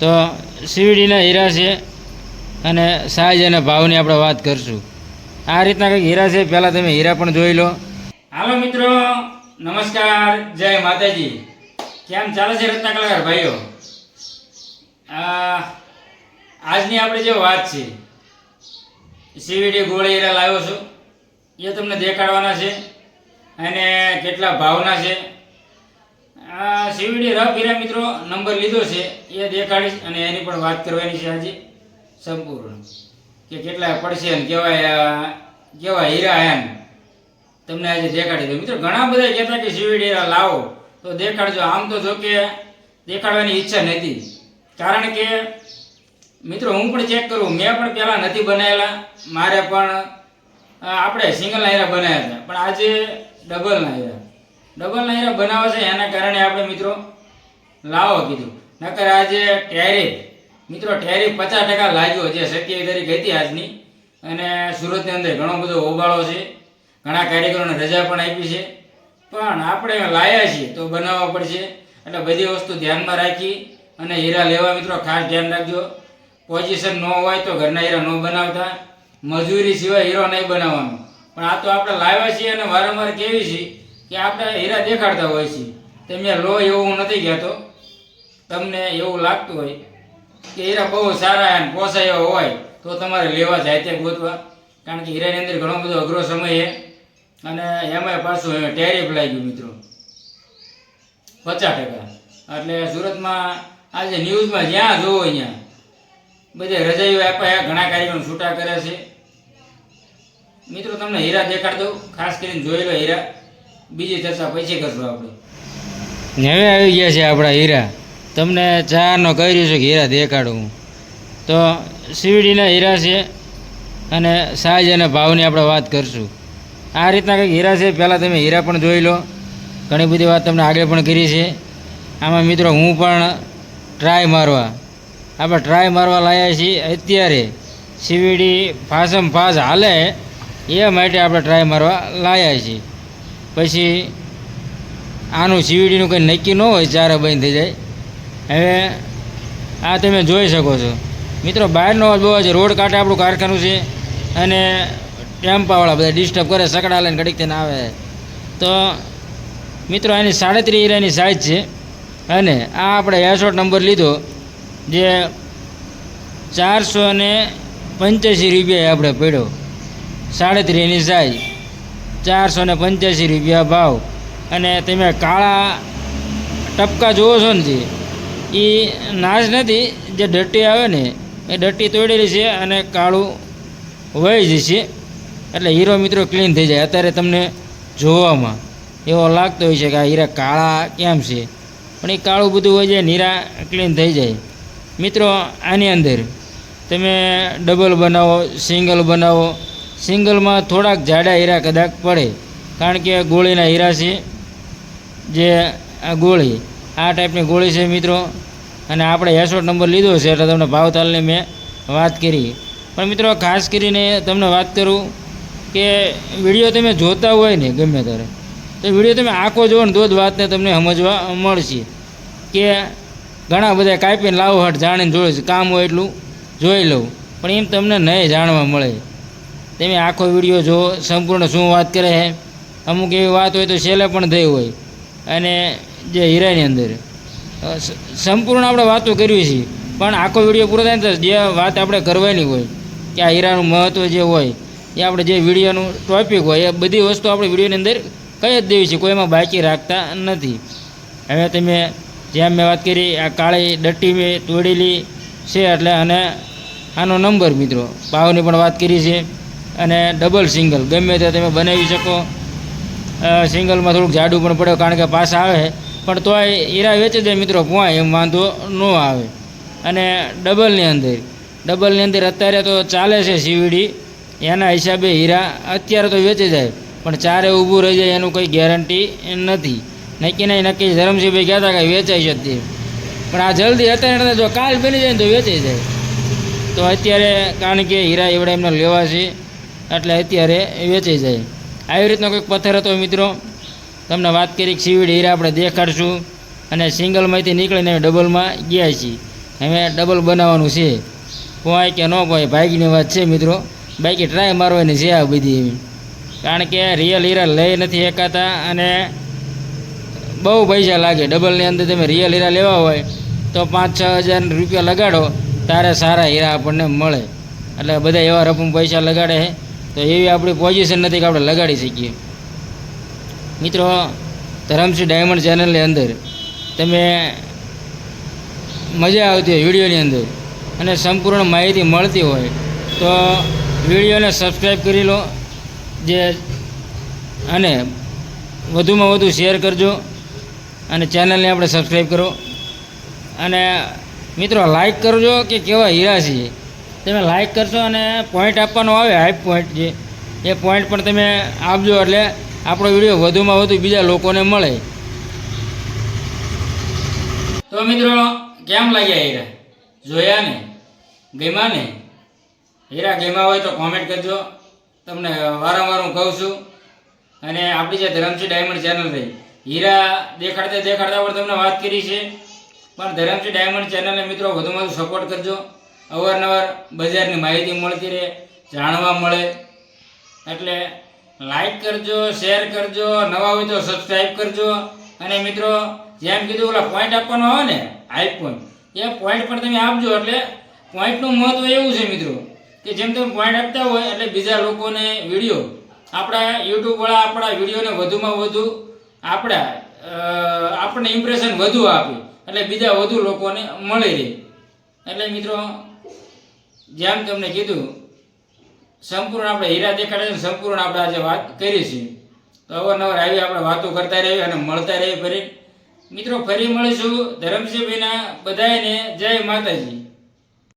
તો સીવીડીના હીરા છે અને સાઈઝ અને ભાવની આપણે વાત કરશું. આ રીતના કંઈક હીરા છે, પહેલાં તમે હીરા પણ જોઈ લો. હાલો મિત્રો, નમસ્કાર, જય માતાજી. કેમ ચાલે છે રત્ના કલાકાર ભાઈઓ? આજની આપણે જે વાત છે સીવીડી ગોળ હીરા લાવ્યો છું. એ તમને દેખાડવાના છે અને કેટલા ભાવના છે. સીવીડી રફ મિત્રો નંબર લીધો છે, એ દેખાડીશ અને એની પણ વાત કરવાની છે આજે સંપૂર્ણ. કે કેટલા પડશે અને કેવા કેવા હીરા એમ. તમને આજે દેખાડી દઉં. મિત્રો, ઘણા બધા કહેતા કે સીવીડી હીરા લાવો, તો દેખાડજો. આમ તો જો કે દેખાડવાની ઈચ્છા નથી. કારણ કે, મિત્રો, હું પણ ચેક કરું. મેં પણ પહેલાં નથી બનાવેલા મારે પણ આપણે સિંગલના હીરા બનાવ્યા હતા. પણ આજે ડબલના હીરા. ડબલના હીરા બનાવે છે, એના કારણે આપણે મિત્રો લાવો કીધું. નકર આજે ટેરિફ. મિત્રો, ટેરિફ પચાસ ટકા લાગ્યો જે સત્યાવીસ તારીખ હતી આજની. અને સુરતની અંદર ઘણો બધો હોબાળો છે. ઘણા કાર્યકરોને રજા પણ આપી છે. પણ આપણે લાયા છીએ તો બનાવવા પડશે. એટલે બધી વસ્તુ ધ્યાનમાં રાખી અને હીરા લેવા મિત્રો ખાસ ધ્યાન રાખજો. પોઝિશન ન હોય તો ઘરના હીરા ન બનાવતા. મજૂરી સિવાય હીરો નહીં બનાવવાનો. પણ આ તો આપણે લાવ્યા છીએ અને વારંવાર કેવી છીએ કે આપણે હીરા દેખાડતા હોય છે. તમે લો એવું નથી કહેતો. તમને એવું લાગતું હોય કે હીરા બહુ સારા અને પોસાય હોય તો તમારે લેવા જાય તે ગોતવા. કારણ કે હીરાની અંદર ઘણો બધો અઘરો સમય છે. અને એમાંય પાછું ટેરિફ લાગ્યું મિત્રો. પચાસ ટકા. એટલે સુરતમાં આજે ન્યૂઝમાં જ્યાં જોવો ત્યાં, બધે રજાઈઓ આપ્યા ઘણા કાર્યક્રમ છૂટા કરે છે. મિત્રો, તમને હીરા દેખાડ દઉં. ખાસ કરીને જોયેલો હીરા. બીજી ચર્ચા પછી કરશું આપણે. હવે આવી ગયા છે આપણા હીરા. તમને ચારનો કહી રહ્યું છે કે હીરા દેખાડું હું. તો સીવીડીના હીરા છે અને સાઈઝ અને ભાવની આપણે વાત કરશું. આ રીતના કંઈક હીરા છે, પહેલાં તમે હીરા પણ જોઈ લો. ઘણી બધી વાત તમને આગળ પણ કરી છે. આમાં મિત્રો હું પણ ટ્રાય મારવા. આપણે ટ્રાય મારવા લાવ્યા છીએ. અત્યારે સીવીડી ફાસમ ફાસ હાલે એ માટે આપણે ટ્રાય મારવા લાવ્યા છીએ. પછી આનું સીવીડીનું કંઈ નક્કી ન હોય, ચારે બંધ થઈ જાય. હવે આ તમે જોઈ શકો છો. મિત્રો, બહારનો અવાજ બહુ છે રોડ કાંઠે આપણું કારખાનું છે અને ટેમ્પાવાળા બધા ડિસ્ટર્બ કરે, સકડા લઈને ઘડીક થઈને આવે. તો મિત્રો એની સાડત્રીસ હીરાની સાઇઝ છે અને આ આપણે એસોટ નંબર લીધો જે ચારસો ને પંચ્યાસી રૂપિયા આપણે પડ્યો. સાડત્રીસની સાઇઝ ચારસો ને પંચ્યાસી રૂપિયા ભાવ. અને તમે કાળા ટપકા જુઓ છો ને જે, એ નાશ નથી, જે ડટ્ટી આવે ને, એ ડટ્ટી તોડેલી છે અને કાળું વહી જશે એટલે હીરો મિત્રો ક્લીન થઈ જાય. અત્યારે તમને જોવામાં એવો લાગતો હોય છે કે આ હીરા કાળા કેમ છે? પણ એ કાળું બધું હોય જાય નીરા ક્લીન થઈ જાય. મિત્રો, આની અંદર તમે ડબલ બનાવો સિંગલ બનાવો સિંગલમાં થોડાક જાડા હીરા કદાચ પડે. કારણ કે ગોળીના હીરા છે, જે આ ગોળી, આ ટાઈપની ગોળી છે મિત્રો. અને આપણે એસોટ નંબર લીધો છે, એટલે તમને ભાવતાલની મેં વાત કરી. પણ મિત્રો, ખાસ કરીને તમને વાત કરું કે વીડિયો તમે જોતા હોય ને ગમે ત્યારે, તો વીડિયો તમે આખો જુઓ ને તો જ વાતને તમને સમજવા મળશે કે ઘણા બધા કાપીને લાવો હટ જાણીને જોડે કામ હોય એટલું જોઈ લઉં. પણ એમ તમને નહીં જાણવા મળે. તમે આખો વીડિયો જો સંપૂર્ણ શું વાત કરે છે? અમુક એવી વાત હોય તો છેલ્લે પણ થઈ હોય. અને જે હીરાની અંદર સંપૂર્ણ આપણે વાતો કરવી છે. પણ આખો વીડિયો પૂરો થાય ને જે વાત આપણે કરવાની હોય, કે આ હીરાનું મહત્ત્વ જે હોય, એ આપણે જે વિડીયોનું ટોપિક હોય, એ બધી વસ્તુ આપણે વિડીયોની અંદર કહી જ દેવી છે, કોઈમાં બાકી રાખતા નથી. હવે તમે જેમ મેં વાત કરી, આ કાળી ડટ્ટી મેં તોડેલી છે એટલે અને આનો નંબર મિત્રો, ભાવની પણ વાત કરી છે. અને ડબલ સિંગલ ગમે તે તમે બનાવી શકો. સિંગલમાં થોડુંક જાડું પણ પડે કારણ કે પાસ આવે. પણ તોય હીરા વેચી જાય મિત્રો પોવાય એમ વાંધો ન આવે. અને ડબલની અંદર. ડબલની અંદર અત્યારે તો ચાલે છે સીવીડી એના હિસાબે હીરા અત્યારે તો વેચી જાય. પણ ચારે ઊભું રહી જાય એનું કોઈ ગેરંટી નથી. નક્કી નહીં, નક્કી ધરમસિંહભાઈ કહેતા કે વેચાઈ જતી પણ આ જલ્દી અત્યારે જો કાલ બની જાય તો વેચાઈ જાય. તો અત્યારે કારણ કે હીરા એવડા એમને લેવા છે. એટલે અત્યારે વેચાઈ જાય. આવી રીતનો કોઈક પથ્થર હતો મિત્રો, તમને વાત કરી સીવીડ હીરા આપણે દેખાડશું અને સિંગલમાંથી નીકળીને ડબલમાં ગયા છીએ. હવે ડબલ બનાવવાનું છે. પોય કે ન પોય ભાગીની વાત છે મિત્રો. બાકી ટ્રાય મારવાની છે આ બધી. એવી કારણ કે રિયલ હીરા લઈ નથી શકાતા અને બહુ પૈસા લાગે. ડબલની અંદર તમે રિયલ હીરા લેવા હોય તો પાંચ છ હજાર રૂપિયા લગાડો, તારે સારા હીરા આપણને મળે. એટલે બધા એવા રકમ પૈસા લગાડે તો એવી આપણી પોઝિશન નથી કે આપણે લગાડી શકીએ. મિત્રો, ધરમસિંહ ડાયમંડ ચેનલની અંદર તમે મજા આવતી હોય વિડીયોની અંદર અને સંપૂર્ણ માહિતી મળતી હોય, તો વિડીયોને સબસ્ક્રાઈબ કરી લો, જે અને વધુમાં વધુ શેર કરજો અને ચેનલને આપણે સબસ્ક્રાઈબ કરો. અને મિત્રો લાઈક કરજો કે કેવા હીરા છે તમે લાઈક કરશો અને પોઈન્ટ આપવાનો આવે હાઈપ પોઈન્ટ જે, એ પોઈન્ટ પણ તમે આપજો એટલે આપણો વીડિયો વધુમાં વધુ બીજા લોકોને મળે. તો મિત્રો, કેમ લાગ્યા હીરા? જોયા ને? ગમ્યા ને? હીરા ગમ્યા હોય તો કોમેન્ટ કરજો. તમને વારંવાર હું કહું છું. અને આપણી જે ધરમસિંહ ડાયમંડ ચેનલ રહી હીરા દેખાડતા દેખાડતા પણ તમને વાત કરી છે. પણ ધરમસિંહ ડાયમંડ ચેનલને મિત્રો વધુમાં વધુ સપોર્ટ કરજો. અવારનવાર બજારની માહિતી મળતી રહે, જાણવા મળે. એટલે લાઈક કરજો શેર કરજો, નવા હોય તો સબસ્ક્રાઈબ કરજો. અને મિત્રો, જેમ કીધું ઓલા પોઈન્ટ આપવાનો આવે ને હાઈ પોઈન્ટ એ પોઈન્ટ પણ તમે આપજો. એટલે પોઈન્ટનું મહત્વ એવું છે મિત્રો, કે જેમ તમે પોઈન્ટ આપતા હોય, એટલે બીજા લોકોને વીડિયો આપણા યુટ્યુબવાળા આપણા વિડીયોને વધુમાં વધુ આપણા આપણને ઇમ્પ્રેશન વધુ આપે. એટલે બીજા વધુ લોકોને મળી રહે. એટલે મિત્રો જેમ તમને કીધું, સંપૂર્ણ આપણે હીરા દેખાડે છે સંપૂર્ણ આપણે આજે વાત કરી છે. તો અવારનવાર આવી આપણે વાતો કરતા રહીએ અને મળતા રહીએ ફરી. મિત્રો, ફરી મળીશું ધરમસિંહભાઈના બધાને જય માતાજી.